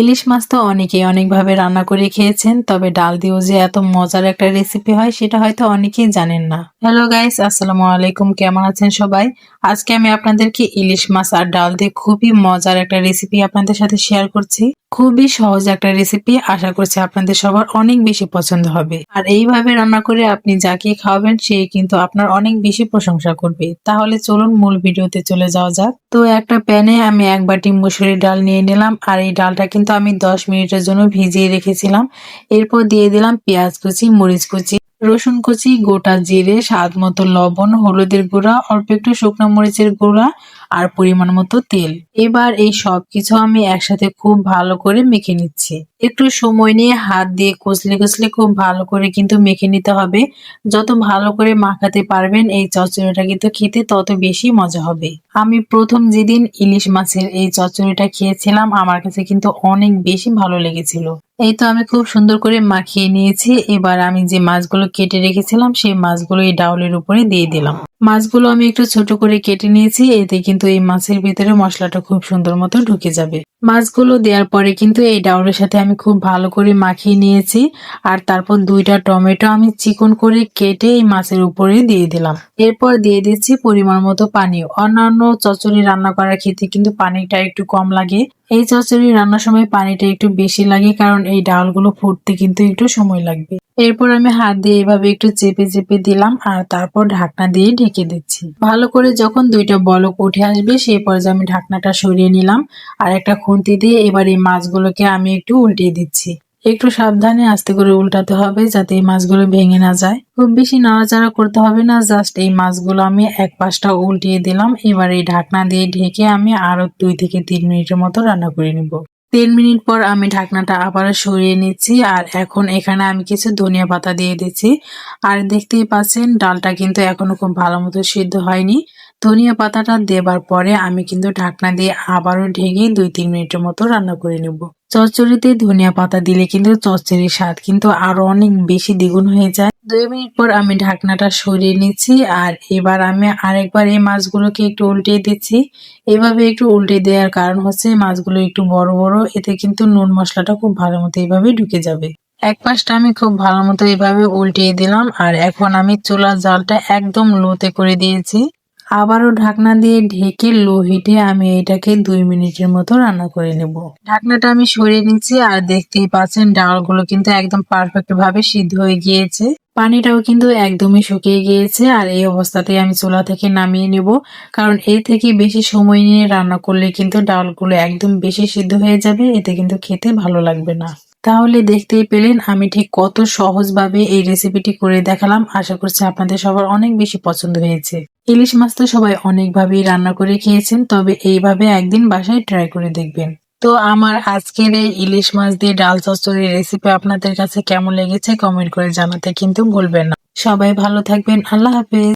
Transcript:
ইলিশ মাছ তো অনেকেই অনেকভাবে রান্না করে খেয়েছেন, তবে ডাল দিয়েও যে এত মজার একটা রেসিপি হয়, সেটা হয়তো অনেকেই জানেন না। হ্যালো গাইস আসসালামু আলাইকুম, কেমন আছেন সবাই? আজকে আমি আপনাদেরকে ইলিশ মাছ আর ডাল দিয়ে খুবই মজার একটা রেসিপি আপনাদের সাথে শেয়ার করছি। খুবই সহজ একটা রেসিপি আশা করছি আপনাদের সবার অনেক বেশি পছন্দ হবে। আর এইভাবে রান্না করে আপনি যাকে খাওয়াবেন, সে কিন্তু আপনার অনেক বেশি প্রশংসা করবে। তাহলে চলুন মূল ভিডিওতে চলে যাওয়া যাক। তো একটা প্যানে আমি এক বাটি মুসুরির ডাল নিয়ে নিলাম। আর এই ডালটা কিন্তু আমি দশ মিনিটের জন্য ভিজিয়ে রেখেছিলাম। এরপর দিয়ে দিলাম পেঁয়াজ কুচি, মরিচ কুচি। রসুন কুচি, গোটা জিরে, স্বাদ মতো লবণ, হলুদের গুঁড়া, অল্প একটু শুকনো মরিচের গুঁড়া আর পরিমাণ মতো তেল। এবার এই সব কিছু আমি একসাথে খুব ভালো করে মেখে নিচ্ছি। একটু সময় নিয়ে হাত দিয়ে কচলে কচলে খুব ভালো করে কিন্তু মেখে নিতে হবে। যত ভালো করে মাখাতে পারবেন এই চচ্চড়িটা কিন্তু খেতে তত বেশি মজা হবে। আমি প্রথম যেদিন ইলিশ মাছের এই চচ্চড়িটা খেয়েছিলাম, আমার কাছে কিন্তু অনেক বেশি ভালো লেগেছিল। এই তো আমি খুব সুন্দর করে মাখিয়ে নিয়েছি। এবার আমি যে মাছগুলো কেটে রেখেছিলাম, সেই মাছগুলো এই ডাউলের উপরে দিয়ে দিলাম। মাছগুলো আমি একটু ছোট করে কেটে নিয়েছি, এতে কিন্তু এই মাছের ভিতরে মশলাটা খুব সুন্দর মতো ঢুকে যাবে। মাছগুলো দেওয়ার পরে কিন্তু এই ডাউলের সাথে আমি খুব ভালো করে মাখিয়ে নিয়েছি, আর তারপর দুইটা টমেটো আমি চিকন করে কেটে এই মাছের উপরে দিয়ে দিলাম। এরপর দিয়ে দিচ্ছি পরিমাণ মতো পানি। অন্যান্য চচড়ি রান্না করার ক্ষেত্রে কিন্তু পানিটা একটু কম লাগে। এই চচ্চড়ি রান্নার সময় পানিটা একটু বেশি লাগে, কারণ এই ডালগুলো ফুটতে কিন্তু একটু সময় লাগবে। এরপর আমি হাত দিয়ে এভাবে একটু চেপে চেপে দিলাম আর তারপর ঢাকনা দিয়ে ঢেকে দিচ্ছি। ভালো করে যখন দুইটা বলক উঠে আসবে, সেই পর্যায়ে আমি ঢাকনাটা সরিয়ে নিলাম আর একটা খুন্তি দিয়ে এবার এই মাছগুলোকে আমি একটু উল্টিয়ে দিচ্ছি। একটু সাবধানে আস্তে করে উল্টাতে হবে যাতে এই মাছগুলো ভেঙে না যায়। খুব বেশি নাড়াচাড়া করতে হবে না, জাস্ট এই মাছগুলো আমি এক পাশটা উল্টিয়ে দিলাম। এবার এই ঢাকনা দিয়ে ঢেকে আমি আরও দুই থেকে তিন মিনিটের মতো রান্না করে নিব। তিন মিনিট পর আমি ঢাকনাটা আবার সরিয়ে নিচ্ছি, আর এখন এখানে আমি কিছু ধনিয়া পাতা দিয়ে দিচ্ছি। আর দেখতেই পাচ্ছেন, ডালটা কিন্তু এখনও খুব ভালো মতো সিদ্ধ হয়নি। ধনিয়া পাতাটা দেবার পরে আমি কিন্তু ঢাকনা দিয়ে আবারও ঢেকে দুই তিন মিনিটের মতো রান্না করে নেব। চচ্চড়িতে ধনিয়া পাতা দিলে কিন্তু চচ্চড়ির স্বাদ কিন্তু আরও অনেক বেশি দ্বিগুণ হয়ে যায়। দুই মিনিট পর আমি ঢাকনাটা সরিয়ে নিচ্ছি আর এবার আমি আরেকবার এই মাছগুলোকে একটু উল্টে দিচ্ছি। এভাবে একটু উল্টে দেওয়ার কারণ হচ্ছে মাছগুলো একটু বড় বড়, এতে কিন্তু নুন মশলাটা খুব ভালো মতো এইভাবে ঢুকে যাবে। এক পাশটা আমি খুব ভালো মতো এইভাবে উল্টিয়ে দিলাম আর এখন আমি চুলার জালটা একদম লোতে করে দিয়েছি। আবারও ঢাকনা দিয়ে ঢেকে লো হিটে আমি এটাকে দুই মিনিটের মতো রান্না করে নেব। ঢাকনাটা আমি সরিয়ে নিচ্ছি আর দেখতেই পাচ্ছেন ডালগুলো কিন্তু একদম পারফেক্ট ভাবে সিদ্ধ হয়ে গিয়েছে। পানিটাও কিন্তু একদমই শুকিয়ে গিয়েছে আর এই অবস্থাতেই আমি চুলা থেকে নামিয়ে নেব। কারণ এর থেকে বেশি সময় নিয়ে রান্না করলে কিন্তু ডালগুলো একদম বেশি সিদ্ধ হয়ে যাবে, এতে কিন্তু খেতে ভালো লাগবে না। তাহলে দেখতেই পেলেন আমি ঠিক কত সহজভাবে এই রেসিপিটি করে দেখালাম। আশা করছি আপনাদের সবার অনেক বেশি পছন্দ হয়েছে। ইলিশ মাছ তো সবাই অনেকভাবেই রান্না করে খেয়েছেন, তবে এইভাবে একদিন বাসায় ট্রাই করে দেখবেন। তো আমার আজকের এই ইলিশ মাছ দিয়ে ডাল চচ্চড়ির রেসিপি আপনাদের কাছে কেমন লেগেছে কমেন্ট করে জানাতে কিন্তু ভুলবেন না। সবাই ভালো থাকবেন, আল্লাহ হাফেজ।